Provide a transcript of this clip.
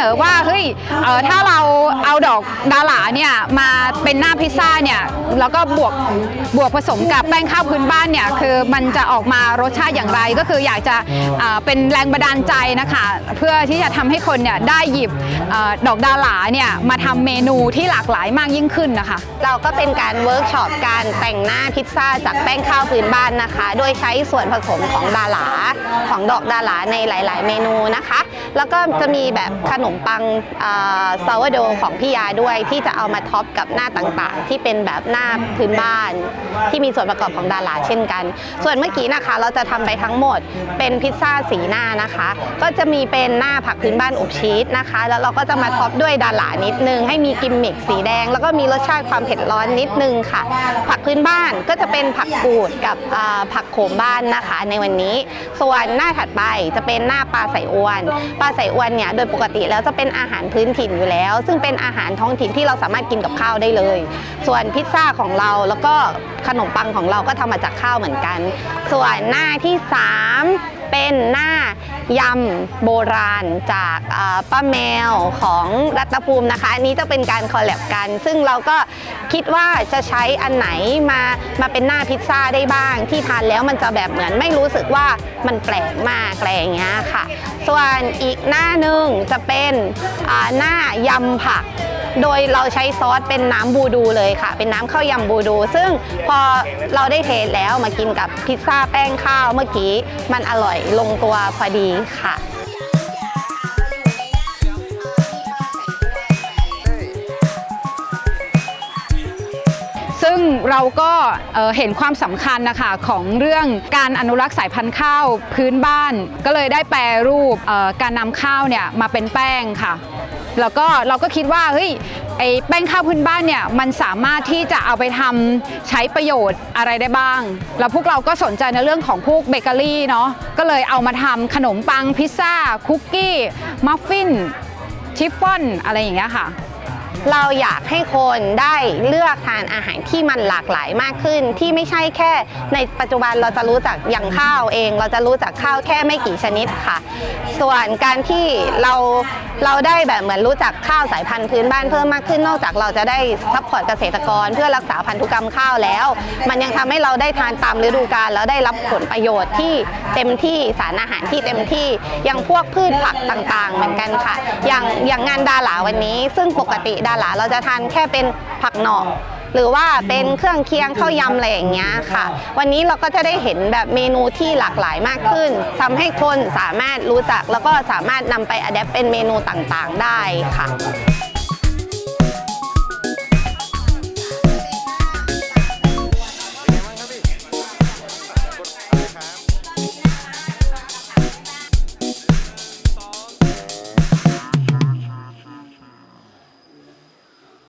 นอว่าเฮ้ยเอ่อถ้าเราเอาดอกดาหลาเนี่ยมาเป็นหน้าพิซซ่าเนี่ยแล้วก็บวกบวกผสมกับแป้งข้าวพื้นบ้านเนี่ยคือมันจะออกมารสชาติอย่างไรก็คืออยากจะเอ่อเป็นแรงบันดาลใจนะคะเพื่อที่จะทำให้คนเนี่ยได้หยิบเออดอกดาหลาเนี่ยมาทำเมนูที่หลากหลายมากยิ่งขึ้นนะคะ เราก็เป็นการเวิร์กช็อปการแต่งหน้าพิซซ่าจากแป้งข้าวพื้นบ้านนะคะ โดยใช้ส่วนผสมของดาหลาของดอกดาหลาในหลาย ๆ เมนูนะคะ แล้วก็จะมีแบบขนมปังซาวโดของพี่ยาด้วยที่จะเอามาท็อปกับหน้าต่างๆ ที่เป็นแบบหน้าพื้นบ้าน ที่มีส่วนประกอบของดาหลาเช่นกัน ส่วนเมื่อกี้นะคะเราจะทำไปทั้งหมดเป็นพิซซ่าสีหน้านะคะ ก็จะมีเป็นหน้าผักพื้นบ้านอบชีสนะคะ แล้วเราก็จะมาท็อปด้วยดาหลานิดนึง ให้มีกิมมิคสีแดง แล้วก็มีรสชาติความเผ็ดร้อนนิดนึงค่ะ ผักพื้นบ้านก็จะเป็นผักกูดกับผักโขมบ้านนะคะ ในวันนี้ ส่วนหน้าถัดไปจะเป็นหน้าปลาใส่อวนปลาใส่อวนเนี่ยโดยปกติแล้วจะเป็นอาหารพื้นถิ่นอยู่แล้ว ซึ่งเป็นอาหารท้องถิ่นที่เราสามารถกินกับข้าวได้เลย ส่วนพิซซ่าของเราแล้วก็ขนมปังของเราก็ทำมาจากข้าวเหมือนกัน ส่วนหน้าที่ 3 เป็นหน้า ยำโบราณจากป้าแมวของรัตภูมินะคะ อันนี้จะเป็นการคอลแลบกัน ซึ่งเราก็คิดว่าจะใช้อันไหนมามาเป็นหน้าพิซซ่าได้บ้าง ที่ทานแล้วมันจะแบบเหมือนไม่รู้สึกว่ามันแปลกมากอะไรอย่างเงี้ยค่ะ ส่วนอีกหน้าหนึ่งจะเป็นหน้ายำผัก โดยเราใช้ซอสเป็นน้ำบูดูเลยค่ะ เป็นน้ำข้าวยำบูดู ซึ่งพอเราได้เทสแล้วมากินกับพิซซ่าแป้งข้าวเมื่อกี้ มันอร่อยลงตัวพอดีค่ะ เราก็เห็นความสำคัญนะคะของเรื่องการอนุรักษ์สายพันธุ์ข้าวพื้นบ้าน ก็เลยได้แปรรูปการนำข้าวเนี่ยมาเป็นแป้งค่ะ แล้วก็เราก็คิดว่าเฮ้ยไอ้แป้งข้าวพื้นบ้านเนี่ยมันสามารถที่จะเอาไปทำใช้ประโยชน์อะไรได้บ้าง แล้วพวกเราก็สนใจในเรื่องของพวกเบเกอรี่เนาะก็เลยเอามาทำขนมปังพิซซ่าคุกกี้มัฟฟินชิฟฟ่อนอะไรอย่างเงี้ยค่ะ เราอยากให้คนได้เลือกทานอาหารที่มันหลากหลายมากขึ้น ที่ไม่ใช่แค่ ในปัจจุบันเราจะรู้จักอย่างข้าวเอง เราจะรู้จักข้าวแค่ไม่กี่ชนิดค่ะ ส่วนการที่เราเราได้แบบเหมือนรู้จักข้าวสายพันธุ์พื้นบ้านเพิ่มมากขึ้นนอกจากเราจะได้ซัพพอร์ตเกษตรกร เพื่อรักษาพันธุกรรมข้าวแล้ว มันยังทำให้เราได้ทานตามฤดูกาลแล้วได้รับผลประโยชน์ที่เต็มที่สารอาหารที่เต็มที่อย่างพวกพืชผักต่างๆ เหมือนกันค่ะ อย่างอย่างงานดาหลาวันนี้ ซึ่งปกติดาหลาเราจะทานแค่เป็นผักหน่อหรือว่าเป็นเครื่องเคียงข้าวยำอะไรอย่างเงี้ยค่ะ วันนี้เราก็จะได้เห็นแบบเมนูที่หลากหลายมากขึ้นทำให้คนสามารถรู้จักแล้วก็สามารถนำไปอัดแอปเป็นเมนูต่างๆ ได้ค่ะ